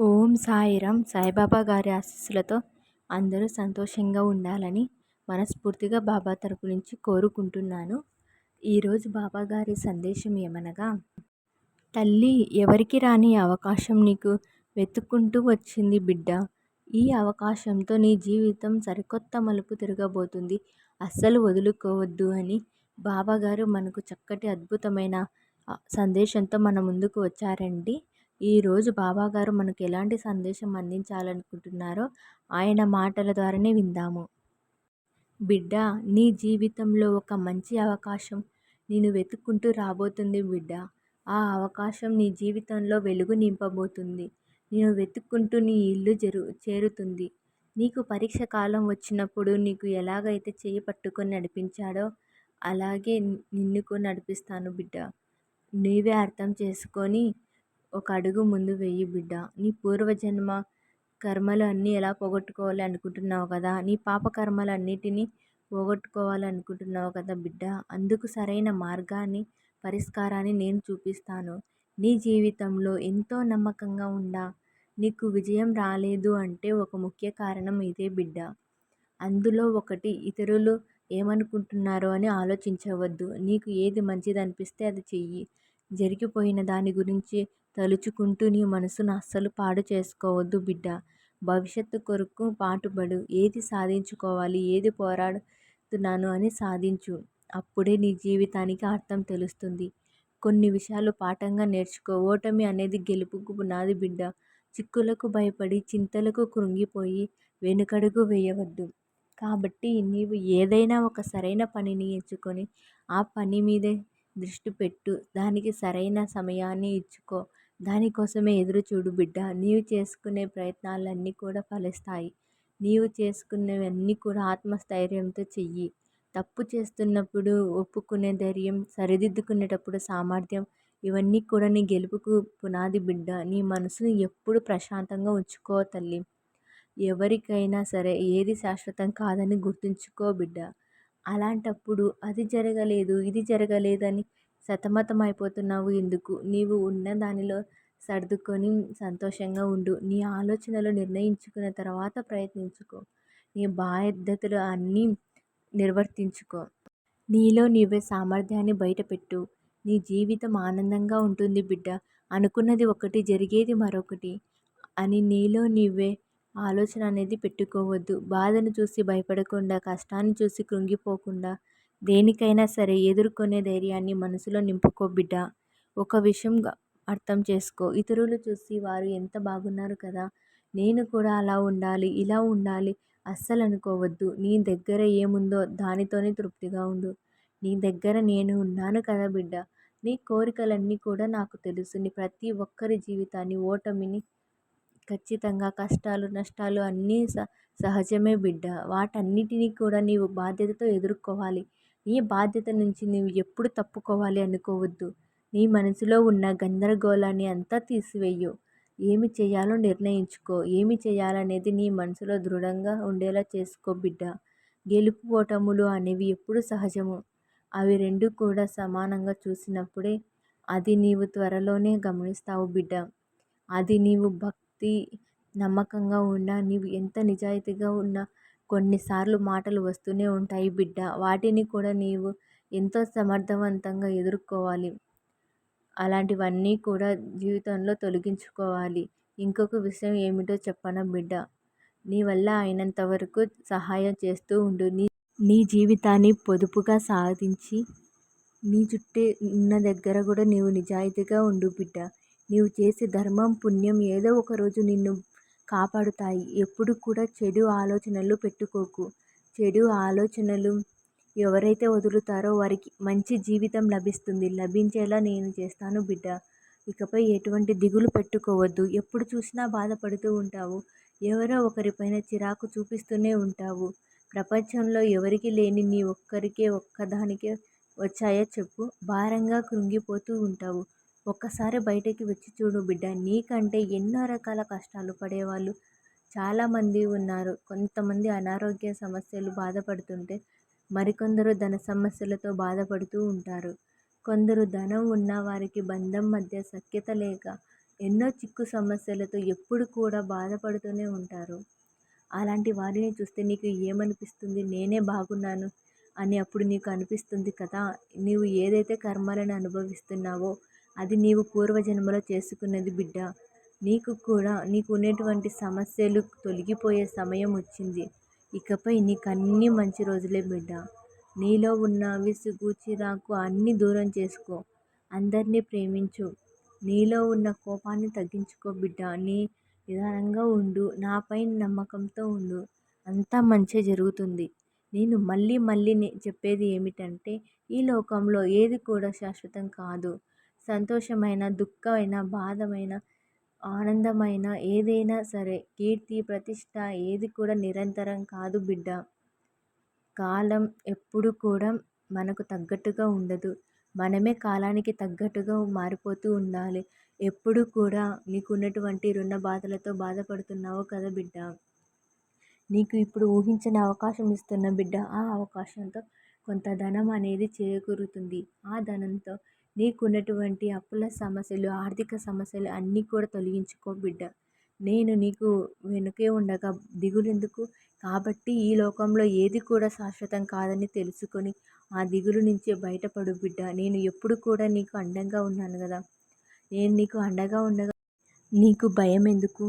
ఓం సాయిరామ్ సాయిబాబా గారి ఆశీస్సులతో అందరూ సంతోషంగా ఉండాలని మనస్ఫూర్తిగా బాబా తరపు నుంచి కోరుకుంటున్నాను. ఈరోజు బాబా గారి సందేశం ఏమనగా తల్లి ఎవరికి రాని అవకాశం నీకు వెతుక్కుంటూ వచ్చింది బిడ్డ. ఈ అవకాశంతో నీ జీవితం సరికొత్త మలుపు తిరగబోతుంది. అస్సలు వదులుకోవద్దు అని బాబాగారు మనకు చక్కటి అద్భుతమైన సందేశంతో మన ముందుకు వచ్చారండి. ఈరోజు బాబాగారు మనకు ఎలాంటి సందేశం అందించాలనుకుంటున్నారో ఆయన మాటల ద్వారానే విందాము. బిడ్డ నీ జీవితంలో ఒక మంచి అవకాశం నేను వెతుక్కుంటూ రాబోతుంది బిడ్డ. ఆ అవకాశం నీ జీవితంలో వెలుగు నింపబోతుంది. నేను వెతుక్కుంటూ నీ ఇల్లు జరు చేరుతుంది. నీకు పరీక్ష కాలం వచ్చినప్పుడు నీకు ఎలాగైతే చేయి పట్టుకొని నడిపించాడో అలాగే నిన్నుకు నడిపిస్తాను బిడ్డ. నీవే అర్థం చేసుకొని ఒక అడుగు ముందు వెయ్యి బిడ్డ. నీ పూర్వజన్మ కర్మలు అన్నీ ఎలా పోగొట్టుకోవాలి అనుకుంటున్నావు కదా? నీ పాప కర్మలు అన్నిటినీ పోగొట్టుకోవాలి అనుకుంటున్నావు కదా బిడ్డ? అందుకు సరైన మార్గాన్ని పరిష్కారాన్ని నేను చూపిస్తాను. నీ జీవితంలో ఎంతో నమ్మకంగా ఉండా. నీకు విజయం రాలేదు అంటే ఒక ముఖ్య కారణం ఇదే బిడ్డ. అందులో ఒకటి ఇతరులు ఏమనుకుంటున్నారో అని ఆలోచించవద్దు. నీకు ఏది మంచిది అనిపిస్తే అది చెయ్యి. జరిగిపోయిన దాని గురించి తలుచుకుంటూ నీ మనసును అస్సలు పాడు చేసుకోవద్దు బిడ్డ. భవిష్యత్తు కొరకు పాటుపడు. ఏది సాధించుకోవాలి? ఏది పోరాడుతున్నాను అని సాధించు. అప్పుడే నీ జీవితానికి అర్థం తెలుస్తుంది. కొన్ని విషయాలు పాఠంగా నేర్చుకో. ఓటమి అనేది గెలుపుకు పునాది బిడ్డ. చిక్కులకు భయపడి చింతలకు కృంగిపోయి వెనుకడుగు వేయవద్దు. కాబట్టి నీవు ఏదైనా ఒక సరైన పనిని ఎంచుకొని ఆ పని మీదే దృష్టి పెట్టు. దానికి సరైన సమయాన్ని ఇచ్చుకో. దానికోసమే ఎదురు చూడు బిడ్డ. నీవు చేసుకునే ప్రయత్నాలన్నీ కూడా ఫలిస్తాయి. నీవు చేసుకునేవన్నీ కూడా ఆత్మస్థైర్యంతో చెయ్యి. తప్పు చేస్తున్నప్పుడు ఒప్పుకునే ధైర్యం సరిదిద్దుకునేటప్పుడు సామర్థ్యం ఇవన్నీ కూడా నీ గెలుపుకు పునాది బిడ్డ. నీ మనసును ఎప్పుడు ప్రశాంతంగా ఉంచుకో తల్లి. ఎవరికైనా సరే ఏది శాశ్వతం కాదని గుర్తుంచుకో బిడ్డ. అలాంటప్పుడు అది జరగలేదు ఇది జరగలేదని సతమతం అయిపోతున్నావు ఎందుకు? నీవు ఉన్న దానిలో సర్దుకొని సంతోషంగా ఉండు. నీ ఆలోచనలు నిర్ణయించుకున్న తర్వాత ప్రయత్నించుకో. నీ బాధ్యతలు అన్నీ నిర్వర్తించుకో. నీలో నీవే సామర్థ్యాన్ని బయటపెట్టు. నీ జీవితం ఆనందంగా ఉంటుంది బిడ్డ. అనుకున్నది ఒకటి జరిగేది మరొకటి అని నీలో నీవే ఆలోచన అనేది పెట్టుకోవద్దు. బాధను చూసి భయపడకుండా కష్టాన్ని చూసి కృంగిపోకుండా దేనికైనా సరే ఎదుర్కొనే ధైర్యాన్ని మనసులో నింపుకో బిడ్డ. ఒక విషయం అర్థం చేసుకో. ఇతరులు చూసి వారు ఎంత బాగున్నారు కదా! నేను కూడా అలా ఉండాలి ఇలా ఉండాలి. అస్సలు అనుకోవద్దు. నీ దగ్గర ఏముందో దానితోనే తృప్తిగా ఉండు. నీ దగ్గర నేను ఉన్నాను కదా బిడ్డ! నీ కోరికలన్నీ కూడా నాకు తెలుసు. నీ ప్రతి ఒక్కరి జీవితాన్ని ఓటమిని ఖచ్చితంగా కష్టాలు నష్టాలు అన్నీ స సహజమే బిడ్డ. వాటన్నిటినీ కూడా నీవు బాధ్యతతో ఎదుర్కోవాలి. నీ బాధ్యత నుంచి నీవు ఎప్పుడు తప్పుకోవాలి అనుకోవద్దు. నీ మనసులో ఉన్న గందరగోళాన్ని అంతా తీసివేయు. ఏమి చేయాలో నిర్ణయించుకో. ఏమి చేయాలనేది నీ మనసులో దృఢంగా ఉండేలా చేసుకో బిడ్డ. గెలుపు ఓటములు అనేవి ఎప్పుడు సహజము. అవి రెండు కూడా సమానంగా చూసినప్పుడే అది నీవు త్వరలోనే గమనిస్తావు బిడ్డ. అది నీవు భక్తి నమ్మకంగా ఉన్నా నీవు ఎంత నిజాయితీగా ఉన్నా కొన్నిసార్లు మాటలు వస్తూనే ఉంటాయి బిడ్డ. వాటిని కూడా నీవు ఎంతో సమర్థవంతంగా ఎదుర్కోవాలి. అలాంటివన్నీ కూడా జీవితంలో తొలగించుకోవాలి. ఇంకొక విషయం ఏమిటో చెప్పనా బిడ్డ? నీ వల్ల అయినంత వరకు సహాయం చేస్తూ ఉండు. నీ నీ జీవితాన్ని పొదుపుగా సాధించి నీ చుట్టే ఉన్న దగ్గర కూడా నీవు నిజాయితీగా ఉండు బిడ్డ. నీవు చేసే ధర్మం పుణ్యం ఏదో ఒక రోజు నిన్ను కాపాడుతాయి. ఎప్పుడు కూడా చెడు ఆలోచనలు పెట్టుకోకు. చెడు ఆలోచనలు ఎవరైతే వదులుతారో వారికి మంచి జీవితం లభిస్తుంది. లభించేలా నేను చేస్తాను బిడ్డ. ఇకపై ఎటువంటి దిగులు పెట్టుకోవద్దు. ఎప్పుడు చూసినా బాధపడుతూ ఉంటావు. ఎవరో ఒకరిపైన చిరాకు చూపిస్తూనే ఉంటావు. ప్రపంచంలో ఎవరికి లేని నీ ఒక్కరికే ఒక్కదానికే వచ్చాయో చెప్పు. భారంగా కృంగిపోతూ ఉంటావు. ఒక్కసారి బయటకి వచ్చి చూడు బిడ్డ. నీకంటే ఎన్నో రకాల కష్టాలు పడేవాళ్ళు చాలామంది ఉన్నారు. కొంతమంది అనారోగ్య సమస్యలు బాధపడుతుంటే మరికొందరు ధన సమస్యలతో బాధపడుతూ ఉంటారు. కొందరు ధనం ఉన్న వారికి బంధం మధ్య సఖ్యత లేక ఎన్నో చిక్కు సమస్యలతో ఎప్పుడు కూడా బాధపడుతూనే ఉంటారు. అలాంటి వారిని చూస్తే నీకు ఏమనిపిస్తుంది? నేనే బాగున్నాను అని అప్పుడు నీకు అనిపిస్తుంది కదా? నీవు ఏదైతే కర్మలను అనుభవిస్తున్నావో అది నీవు పూర్వజన్మలో చేసుకున్నది బిడ్డ. నీకు కూడా నీకు ఉన్నటువంటి సమస్యలు తొలగిపోయే సమయం వచ్చింది. ఇకపై నీకు మంచి రోజులే బిడ్డ. నీలో ఉన్న విసుగు చిరాకు అన్నీ దూరం చేసుకో. అందరినీ ప్రేమించు. నీలో ఉన్న కోపాన్ని తగ్గించుకో బిడ్డ. నీ నిదానంగా ఉండు. నాపై నమ్మకంతో ఉండు. అంతా మంచే జరుగుతుంది. నేను మళ్ళీ మళ్ళీ చెప్పేది ఏమిటంటే ఈ లోకంలో ఏది కూడా శాశ్వతం కాదు. సంతోషమైన దుఃఖమైన బాధమైన ఆనందమైన ఏదైనా సరే కీర్తి ప్రతిష్ట ఏది కూడా నిరంతరం కాదు బిడ్డ. కాలం ఎప్పుడు కూడా మనకు తగ్గట్టుగా ఉండదు. మనమే కాలానికి తగ్గట్టుగా మారిపోతూ ఉండాలి. ఎప్పుడు కూడా నీకున్నటువంటి రుణ బాధలతో బాధపడుతున్నావు కదా బిడ్డ. నీకు ఇప్పుడు ఊహించని అవకాశం ఇస్తున్న బిడ్డ ఆ అవకాశంతో కొంత ధనం అనేది చేకూరుతుంది. ఆ ధనంతో నీకున్నటువంటి అప్పుల సమస్యలు ఆర్థిక సమస్యలు అన్నీ కూడా తొలగించుకో బిడ్డ. నేను నీకు వెనుకే ఉండగా దిగులెందుకు? కాబట్టి ఈ లోకంలో ఏది కూడా శాశ్వతం కాదని తెలుసుకొని ఆ దిగులు నుంచి బయటపడు బిడ్డ. నేను ఎప్పుడు కూడా నీకు అండంగా ఉన్నాను కదా. నేను నీకు అండగా ఉండగా నీకు భయం ఎందుకు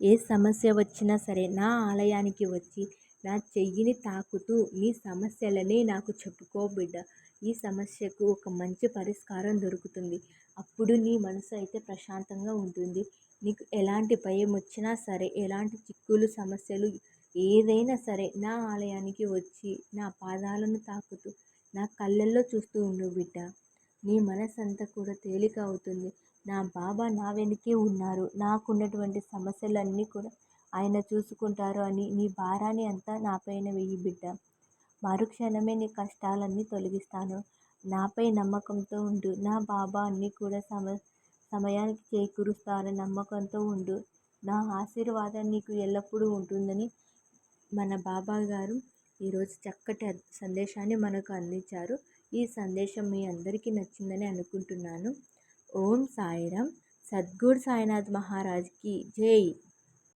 ఏ సమస్య వచ్చినా సరే నా ఆలయానికి వచ్చి నా చెయ్యిని తాకుతూ నీ సమస్యలని నాకు చెప్పుకో బిడ్డ. ఈ సమస్యకు ఒక మంచి పరిష్కారం దొరుకుతుంది. అప్పుడు నీ మనసు అయితే ప్రశాంతంగా ఉంటుంది. నీకు ఎలాంటి భయం వచ్చినా సరే ఎలాంటి చిక్కులు సమస్యలు ఏదైనా సరే నా ఆలయానికి వచ్చి నా పాదాలను తాకుతూ నా కళ్ళల్లో చూస్తూ ఉండు బిడ్డ. నీ మనసంతా కూడా తేలిక అవుతుంది. నా బాబా నా వెనుకే ఉన్నారు. నాకున్నటువంటి సమస్యలన్నీ కూడా ఆయన చూసుకుంటారు అని నీ భారాన్ని అంతా నాపైన వెయ్యి బిడ్డ. మరుక్షణమే నీ కష్టాలన్నీ తొలగిస్తాను. నాపై నమ్మకంతో ఉండు. నా బాబా అన్నీ కూడా సమ సమయానికి చేకూరుస్తారని నమ్మకంతో ఉండు. నా ఆశీర్వాదం నీకు ఎల్లప్పుడూ ఉంటుందని మన బాబా గారు ఈరోజు చక్కటి సందేశాన్ని మనకు అందించారు. ఈ సందేశం మీ అందరికీ నచ్చిందని అనుకుంటున్నాను. ఓం సాయిరామ్. సద్గురు సాయినాథ్ మహారాజ్కి జై.